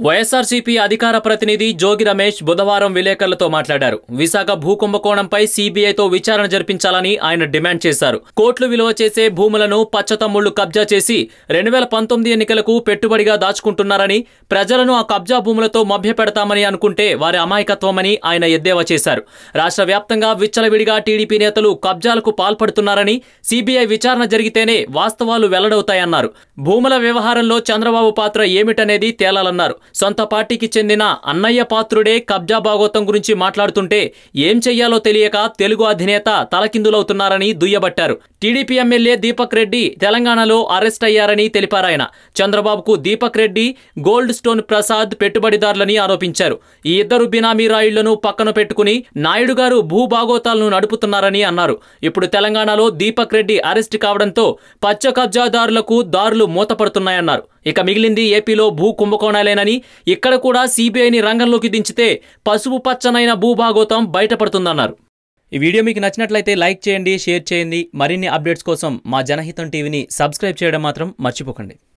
వైఎస్ఆర్సీపీ అధికార ప్రతినిధి జోగి రమేష్ బుధవారం విలేకరులతో మాట్లాడారు. విశాఖ భూ కుంభకోణంపై సీబీఐతో విచారణ జరిపించాలని ఆయన డిమాండ్ చేశారు. కోట్లు విలువ చేసే భూములను పచ్చతమ్ముళ్ళు కబ్జా చేసి రెండు వేల పంతొమ్మిది ఎన్నికలకు పెట్టుబడిగా దాచుకుంటున్నారని ప్రజలను ఆ కబ్జా భూములతో మభ్యపెడతామని అనుకుంటే వారి అమాయకత్వమని ఆయన ఎద్దేవా చేశారు. రాష్ట్ర వ్యాప్తంగా విచ్చలవిడిగా టీడీపీ నేతలు కబ్జాలకు పాల్పడుతున్నారని సీబీఐ విచారణ జరిగితేనే వాస్తవాలు వెల్లడవుతాయన్నారు. భూముల వ్యవహారంలో చంద్రబాబు పాత్ర ఏమిటనేది తేలాలన్నారు. సొంత పార్టీకి చెందిన అన్నయ్య పాత్రుడే కబ్జా భాగోతం గురించి మాట్లాడుతుంటే ఏం చెయ్యాలో తెలియక తెలుగు అధినేత తలకిందులవుతున్నారని దుయ్యబట్టారు. టీడీపీ ఎమ్మెల్యే దీపక్ రెడ్డి తెలంగాణలో అరెస్ట్ అయ్యారని తెలిపారాయన చంద్రబాబుకు దీపక్ రెడ్డి గోల్డ్ స్టోన్ ప్రసాద్ పెట్టుబడిదారులని ఆరోపించారు. ఈ ఇద్దరు బినామీ రాయుళ్ళను పక్కన పెట్టుకుని నాయుడు గారు భూభాగోతాలను నడుపుతున్నారని అన్నారు. ఇప్పుడు తెలంగాణలో దీపక్ రెడ్డి అరెస్ట్ కావడంతో పచ్చ కబ్జాదారులకు దారులు మూతపడుతున్నాయన్నారు. ఇక మిగిలింది ఏపీలో భూ కుంభకోణాలేనని ఇక్కడ కూడా సీబీఐని రంగంలోకి దించితే పసుపు పచ్చనైన భూభాగోతం బయటపడుతుందన్నారు. ఈ వీడియో మీకు నచ్చినట్లయితే లైక్ చేయండి షేర్ చేయండి. మరిన్ని అప్డేట్స్ కోసం మా జనహితం టీవీని సబ్స్క్రైబ్ చేయడం మాత్రం మర్చిపోకండి.